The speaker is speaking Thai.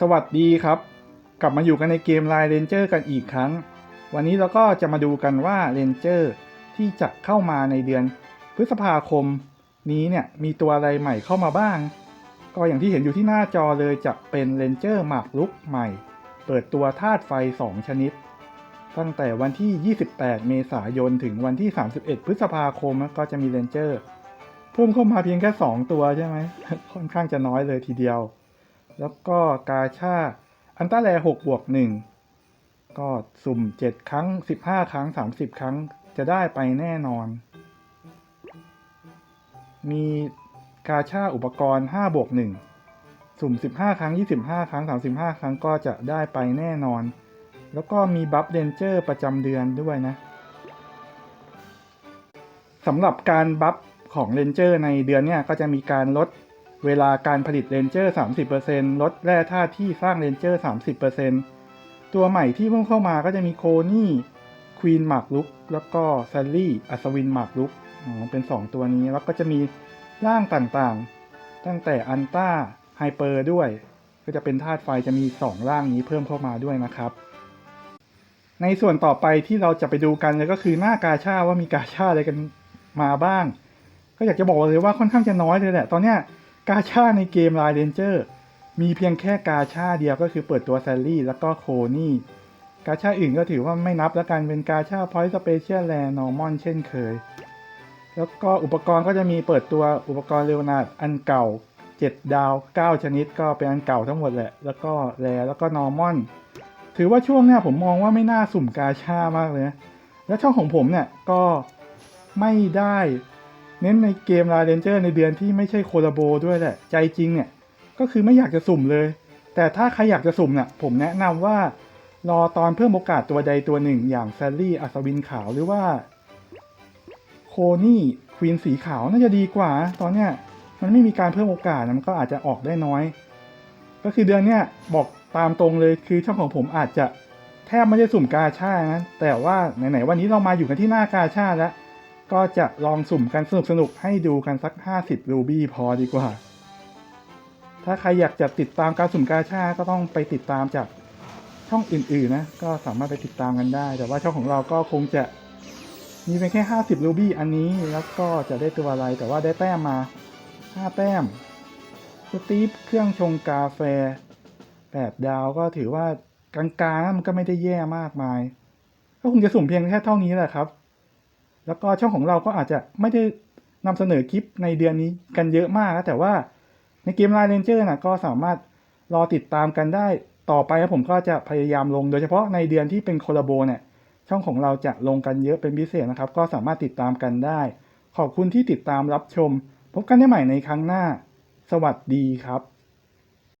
สวัสดีครับ กลับมาอยู่กันในเกม Line Ranger กันอีกครั้ง วันนี้เราก็จะมาดูกันว่า Ranger ที่จะเข้ามาในเดือนพฤษภาคมนี้เนี่ยมีตัวอะไรใหม่เข้ามาบ้าง ก็อย่างที่เห็นอยู่ที่หน้าจอเลยจะเป็น Ranger หมากรุกใหม่ เปิดตัวธาตุไฟ 2 ชนิด ตั้งแต่วันที่ 28 เมษายนถึงวันที่ 31 พฤษภาคมก็จะมี Ranger เพิ่มเข้ามาเพียงแค่ 2 ตัวใช่ไหมค่อนข้างจะน้อยเลยทีเดียว แล้วก็กาชาอันต้าแล6บวก1ก็สุ่ม7ครั้ง15ครั้ง30ครั้งจะได้ไปแน่นอน มีกาชาอุปกรณ์5บวก1สุ่ม15ครั้ง25ครั้ง35ครั้งก็จะได้ไปแน่นอน แล้วก็มีบัฟเรนเจอร์ประจำเดือนด้วยนะสำหรับการบัฟของเรนเจอร์ในเดือนเนี้ยก็จะมีการลด เวลาการผลิตเรนเจอร์ 30%ลดแร่ธาตุที่สร้างเรนเจอร์ 30%ตัวใหม่ที่เพิ่งเข้ามาก็จะมีโคนี่ควีนหมากลุกแล้วก็แซลลี่อัศวินหมากลุกอ๋อเป็น 2 ตัวนี้แล้วก็จะมีร่างต่างๆ ตั้งแต่อันต้าไฮเปอร์ด้วย ก็จะเป็นธาตุไฟจะมี 2 ร่างนี้เพิ่มเข้ามาด้วยนะครับ ในส่วนต่อไปที่เราจะไปดูกันเลยก็คือหน้ากาชาว่ามีกาชาอะไรกันมาบ้าง ก็อยากจะบอกเลยว่าค่อนข้างจะน้อยเลยแหละ ตอนเนี้ย กาชาในเกม Line Ranger มีเพียงแค่กาชาเดียวก็คือเปิดตัวแซลลี่ แล้วก็โคนี่ กาชาอื่นก็ถือว่าไม่นับแล้วกันเป็นกาชาพอยต์สเปเชียลแลนนอร์มอนเช่นเคย แล้วก็อุปกรณ์ก็จะมีเปิดตัวอุปกรณ์เรวนาดอันเก่า 7 ดาว 9 ชนิดก็เป็นอันเก่าทั้งหมดแหละ แล้วก็แรแล้วก็นอร์มอนถือว่าช่วงเนี้ยผมมองว่าไม่น่าสุ่มกาชามากเลยนะและช่องของผมเนี่ยก็ไม่ได้ เน้นในเกมลาเรนเจอร์ในเดือนที่ไม่ใช่โคลาโบด้วยแหละ ใจจริงเนี่ย ก็คือไม่อยากจะสุ่มเลย แต่ถ้าใครอยากจะสุ่มเนี่ยผมแนะนำว่ารอตอนเพิ่มโอกาสตัวใดตัวหนึ่ง อย่างแซลลี่อัศวินขาวหรือว่า โคนี่ควีนสีขาวน่าจะดีกว่า ตอนเนี้ยมันไม่มีการเพิ่มโอกาสมันก็อาจจะออกได้น้อย ก็คือเดือนเนี้ยบอกตามตรงเลยคือช่องของผมอาจจะแทบไม่ได้สุ่มกาชานะแต่ว่าไหนๆวันนี้เรามาอยู่กันที่หน้ากาชาแล้ว ก็จะลองสุ่มกันสนุกๆให้ดูกันสัก 50 รูบี้พอดีกว่า ถ้าใครอยากจะติดตามการสุ่มกาชาก็ต้องไปติดตามจากช่องอื่นๆนะ ก็สามารถไปติดตามกันได้ แต่ว่าช่องของเราก็คงจะมีเพียงแค่ 50 รูบี้อันนี้แล้วก็จะได้ตัวอะไร แต่ว่าได้แต้มมา 5 แต้ม สตีฟเครื่องชงกาแฟ 8 ดาวก็ถือว่ากลางๆมันก็ไม่ได้แย่มากมาย ก็คงจะสุ่มเพียงแค่เท่านี้แหละครับ แล้วก็ช่องของเราก็อาจจะไม่ได้นำเสนอคลิปในเดือนนี้กันเยอะมากนะแต่ว่าในเกม Line Ranger นะก็สามารถรอติดตามกันได้ต่อไปผมก็จะพยายามลง โดยเฉพาะในเดือนที่เป็นโคลาโบเนี่ยช่องของเราจะลงกันเยอะเป็นพิเศษนะครับ ก็สามารถติดตามกันได้ ขอบคุณที่ติดตามรับชม พบกันได้ใหม่ในครั้งหน้า สวัสดีครับ